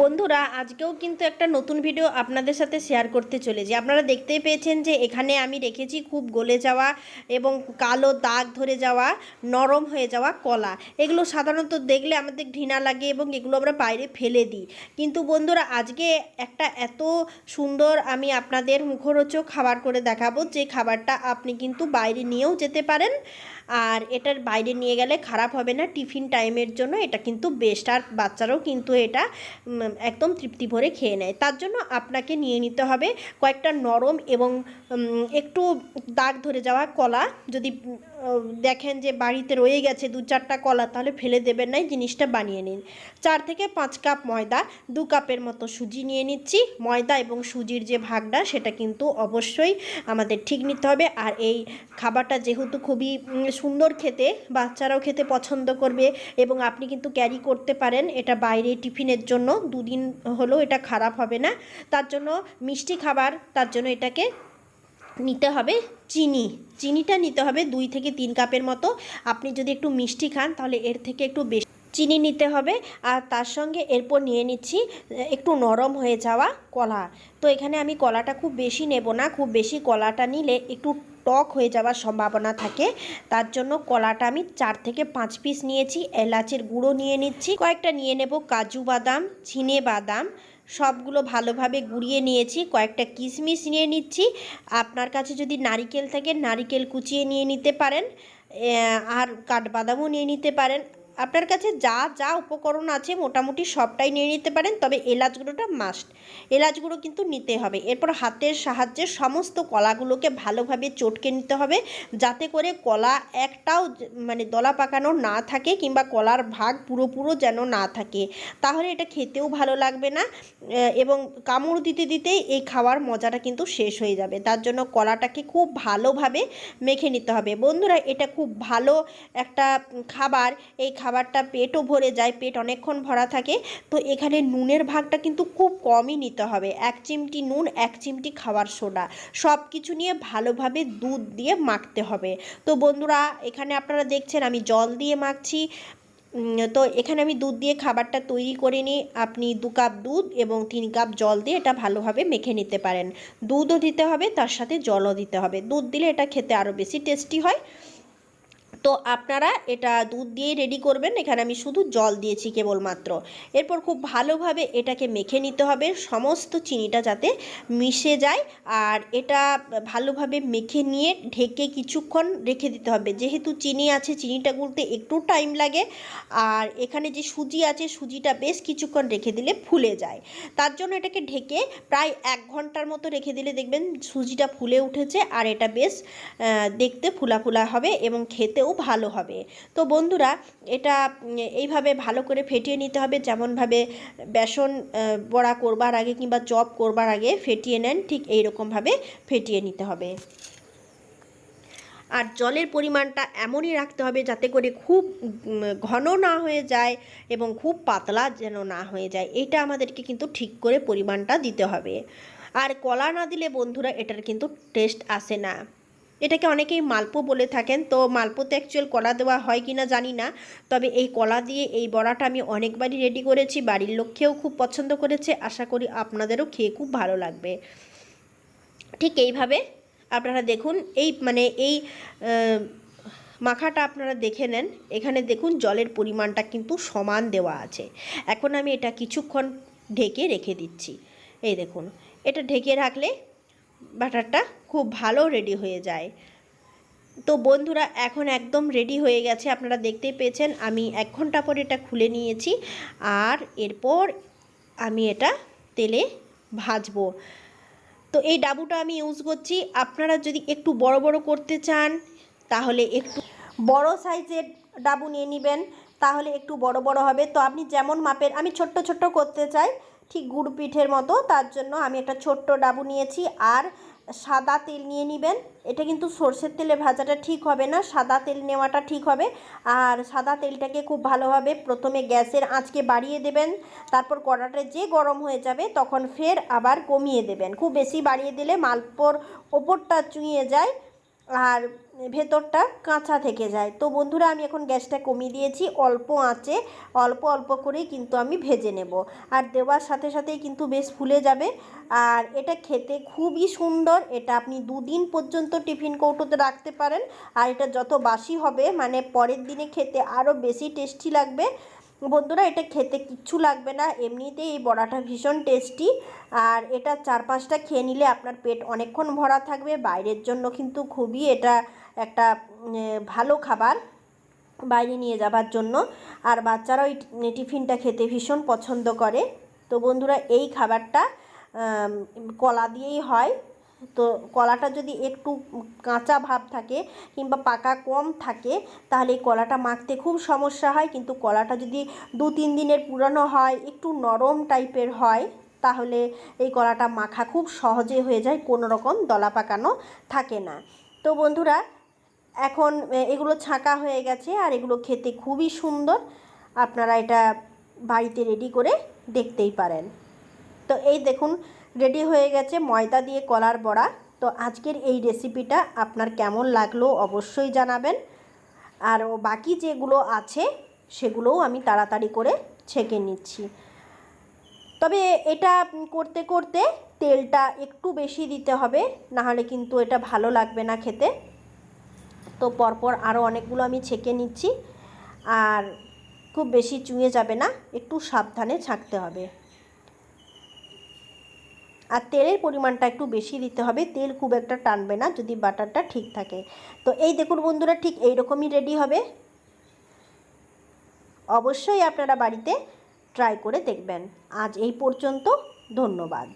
বন্ধুরা, আজকেও কিন্তু একটা নতুন ভিডিও আপনাদের সাথে শেয়ার করতে চলেছি। আপনারা দেখতেই পেয়েছেন যে এখানে আমি রেখেছি খুব গলে যাওয়া এবং কালো দাগ ধরে যাওয়া, নরম হয়ে যাওয়া কলা। এগুলো সাধারণত দেখলে আমাদের ঘৃণা লাগে এবং এগুলো আমরা বাইরে ফেলে দিই। কিন্তু বন্ধুরা, আজকে একটা এত সুন্দর আমি আপনাদের মুখরোচক খাবার করে দেখাবো, যে খাবারটা আপনি কিন্তু বাইরে নিয়েও যেতে পারেন। আর এটার বাইরে নিয়ে গেলে খারাপ হবে না, টিফিন টাইমের জন্য এটা কিন্তু বেস্ট আর বাচ্চারাও কিন্তু এটা একদম তৃপ্তি ভরে খেয়ে নেয়। তার জন্য আপনাকে নিয়ে নিতে হবে কয়েকটা নরম এবং একটু দাগ ধরে যাওয়া কলা। যদি দেখেন যে বাড়িতে রয়ে গেছে দু চারটা কলা, তাহলে ফেলে দেবেন না জিনিসটা বানিয়ে নিন। চার থেকে পাঁচ কাপ ময়দা, দু কাপের মতো সুজি নিয়ে নিচ্ছি। ময়দা এবং সুজির যে ভাগটা, সেটা কিন্তু অবশ্যই আমাদের ঠিক নিতে হবে। আর এই খাবারটা যেহেতু খুবই সুন্দর খেতে, বাচ্চারাও খেতে পছন্দ করবে এবং আপনি কিন্তু ক্যারি করতে পারেন, এটা বাইরে টিফিনের জন্য। দুদিন হলেও এটা খারাপ হবে না। তার জন্য মিষ্টি খাবার, তার জন্য এটাকে নিতে হবে চিনি। চিনিটা নিতে হবে দুই থেকে তিন কাপের মতো। আপনি যদি একটু মিষ্টি খান তাহলে এর থেকে একটু বেশি চিনি নিতে হবে। আর তার সঙ্গে এরপর নিয়ে নিচ্ছি, একটু নরম হয়ে যাওয়া কলা। তো এখানে আমি কলাটা খুব বেশি নেব না, খুব বেশি কলাটা নিলে একটু টক হয়ে যাওয়ার সম্ভাবনা থাকে। তার জন্য কলাটা আমি চার থেকে পাঁচ পিস নিয়েছি। এলাচের গুঁড়ো নিয়ে নিচ্ছি। কয়েকটা নিয়ে নেব কাজু বাদাম চিনে বাদাম, সবগুলো ভালোভাবে গুঁড়িয়ে নিয়েছি। কয়েকটা কিশমিশ নিয়ে নিচ্ছি। আপনার কাছে যদি নারিকেল থাকে, নারিকেল কুচিয়ে নিয়ে নিতে পারেন। আর কাঠবাদামও নিয়ে নিতে পারেন। আপনার কাছে যা যা উপকরণ আছে মোটামুটি সবটাই নিয়ে নিতে পারেন, তবে এলাচ গুঁড়োটা মাস্ট এলাচ গুঁড়ো কিন্তু নিতে হবে। এরপর হাতের সাহায্যে সমস্ত কলাগুলোকে ভালোভাবে চটকে নিতে হবে, যাতে করে কলা একটাও মানে দলা পাকানো না থাকে কিংবা কলার ভাগ পুরো পুরো যেন না থাকে। তাহলে এটা খেতেও ভালো লাগবে না এবং কামড় দিতে দিতেই এই খাওয়ার মজাটা কিন্তু শেষ হয়ে যাবে। তার জন্য কলাটাকে খুব ভালোভাবে মেখে নিতে হবে। বন্ধুরা, এটা খুব ভালো একটা খাবার। এই খাবারটা পেটও ভরে যায়, পেট অনেকক্ষণ ভরা থাকে। তো এখানে নুনের ভাগটা কিন্তু খুব কমই নিতে হবে। এক চিমটি নুন, এক চিমটি খাবার সোডা। সব কিছু নিয়ে ভালোভাবে দুধ দিয়ে মাখতে হবে। তো বন্ধুরা, এখানে আপনারা দেখছেন আমি জল দিয়ে মাখছি। তো এখানে আমি দুধ দিয়ে খাবারটা তৈরি করে নিই। আপনি দু কাপ দুধ এবং তিন কাপ জল দিয়ে এটা ভালোভাবে মেখে নিতে পারেন। দুধও দিতে হবে, তার সাথে জলও দিতে হবে। দুধ দিলে এটা খেতে আরও বেশি টেস্টি হয়। তো আপনারা এটা দুধ দিয়েই রেডি করবেন। এখানে আমি শুধু জল দিয়েছি কেবলমাত্র। এরপর খুব ভালোভাবে এটাকে মেখে নিতে হবে। সমস্ত চিনিটা যাতে মিশে যায়। আর এটা ভালোভাবে মেখে নিয়ে ঢেকে কিছুক্ষণ রেখে দিতে হবে। যেহেতু চিনি আছে, চিনিটা গুলতে একটু টাইম লাগে। আর এখানে যে সুজি আছে, সুজিটা বেশ কিছুক্ষণ রেখে দিলে ফুলে যায়। তার জন্য এটাকে ঢেকে প্রায় এক ঘণ্টার মতো রেখে দিলে দেখবেন সুজিটা ফুলে উঠেছে। আর এটা বেশ দেখতে ফুলা ফুলা হবে এবং খেতেও ভালো হবে। তো বন্ধুরা, এটা, এইভাবে ভালো করে ফেটিয়ে নিতে হবে। যেমনভাবে বেসন বড়া করবার আগে কিংবা চপ করবার আগে ফেটিয়ে নেন, ঠিক এইরকমভাবে ফেটিয়ে নিতে হবে। আর জলের পরিমাণটা এমনই রাখতে হবে যাতে করে খুব ঘন না হয়ে যায় এবং খুব পাতলা যেন না হয়ে যায়। এটা আমাদেরকে কিন্তু ঠিক করে পরিমাণটা দিতে হবে। আর কলা না দিলে বন্ধুরা, এটার কিন্তু টেস্ট আসে না। এটাকে অনেকেই মালপো বলে থাকেন। তো মালপোতে অ্যাকচুয়াল কলা দেওয়া হয় কি না জানি না। তবে এই কলা দিয়ে এই বড়াটা আমি অনেকবারই রেডি করেছি। বাড়ির লোককেও খুব পছন্দ করেছে। আশা করি আপনাদেরও খেয়ে খুব ভালো লাগবে। ঠিক এইভাবে আপনারা দেখুন, এই মানে এই মাখাটা আপনারা দেখে নেন। এখানে দেখুন জলের পরিমাণটা কিন্তু সমান দেওয়া আছে। এখন আমি এটা কিছুক্ষণ ঢেকে রেখে দিচ্ছি। এই দেখুন, এটা ঢেকে রাখলে ব্যাটারটা খুব ভালো রেডি হয়ে যায়। তো বন্ধুরা, এখন একদম রেডি হয়ে গেছে, আপনারা দেখতেই পেয়েছেন, আমি এক ঘণ্টা পর এটা খুলে নিয়েছি। আর এরপর আমি এটা তেলে ভাজবো। তো এই ডাবুটা আমি ইউজ করছি, আপনারা যদি একটু বড় বড় করতে চান, তাহলে একটু বড় সাইজের ডাবু নিয়ে নেবেন। তাহলে একটু বড় বড় হবে। তো আপনি যেমন মাপের, আমি ছোট্ট ছোট্ট করতে চাই, ঠিক গুড় পিঠের মতো, তার জন্য আমি একটা ছোট্ট ডাবু নিয়েছি আর সাদা তেল নিয়ে নেবেন। এটা কিন্তু সর্ষের তেলে ভাজাটা ঠিক হবে না, সাদা তেল নেওয়াটা ঠিক হবে। আর সাদা তেলটাকে খুব ভালোভাবে প্রথমে গ্যাসের আঁচকে বাড়িয়ে দেবেন, তারপর কড়াটা যে গরম হয়ে যাবে তখন ফের আবার কমিয়ে দেবেন। খুব বেশি বাড়িয়ে দিলে মালপোর ওপরটা চুঁয়ে যায় আর ভেতরটা কাঁচা থেকে যায়। তো বন্ধুরা, আমি এখন গ্যাসটা কমিয়ে দিয়েছি, অল্প আঁচে, অল্প অল্প করেই কিন্তু আমি ভেজে নেব। আর দেওয়ার সাথে সাথেই কিন্তু বেশ ফুলে যাবে। আর এটা খেতে খুবই সুন্দর, এটা আপনি দুদিন পর্যন্ত টিফিন কৌটোতে রাখতে পারেন। আর এটা যত বাসি হবে মানে পরের দিনে খেতে আরও বেশি টেস্টি লাগবে। বন্ধুরা, এটা খেতে কিচ্ছু লাগবে না, এমনিতেই এই বড়াটা ভীষণ টেস্টি। আর এটা চার পাঁচটা খেয়ে নিলে আপনার পেট অনেকক্ষণ ভরা থাকবে, বাইরের জন্য কিন্তু খুবই এটা একটা ভালো খাবার বাইরে নিয়ে যাবার জন্য। আর বাচ্চারাও এই টি- টিফিনটা খেতে ভীষণ পছন্দ করে। তো বন্ধুরা, এই খাবারটা কলা দিয়েই হয়। তো কলাটা যদি একটু কাঁচা ভাব থাকে কিংবা পাকা কম থাকে, তাহলে এই কলাটা মাখতে খুব সমস্যা হয়। কিন্তু কলাটা যদি দু তিন দিনের পুরানো হয়, একটু নরম টাইপের হয়, তাহলে এই কলাটা মাখা খুব সহজে হয়ে যায়, কোনো রকম দলা পাকানো থাকে না। তো বন্ধুরা এখন এগুলো ছাঁকা হয়ে গেছে আর এগুলো খেতে খুবই সুন্দর। আপনারা এটা বাড়িতে রেডি করে দেখতেই পারেন। তো এই দেখুন রেডি হয়ে গেছে ময়দা দিয়ে কলার বড়া। তো আজকের এই রেসিপিটা আপনার কেমন লাগল অবশ্যই জানাবেন। আর বাকি যেগুলো আছে, সেগুলোও আমি তাড়াতাড়ি করে ছেঁকে নিচ্ছি। তবে এটা করতে করতে তেলটা একটু বেশি দিতে হবে, নাহলে কিন্তু এটা ভালো লাগবে না খেতে। তো পরপর আরও অনেকগুলো আমি ছেঁকে নিচ্ছি। আর খুব বেশি চুঁয়ে যাবে না, একটু সাবধানে ছাঁকতে হবে। আর তেলের পরিমাণটা একটু বেশি দিতে হবে, তেল খুব একটা টানবে না যদি বাটারটা ঠিক থাকে। তো এই দেখুন বন্ধুরা, ঠিক এই রকমই রেডি হবে। অবশ্যই আপনারা বাড়িতে ট্রাই করে দেখবেন। আজ এই পর্যন্ত, ধন্যবাদ।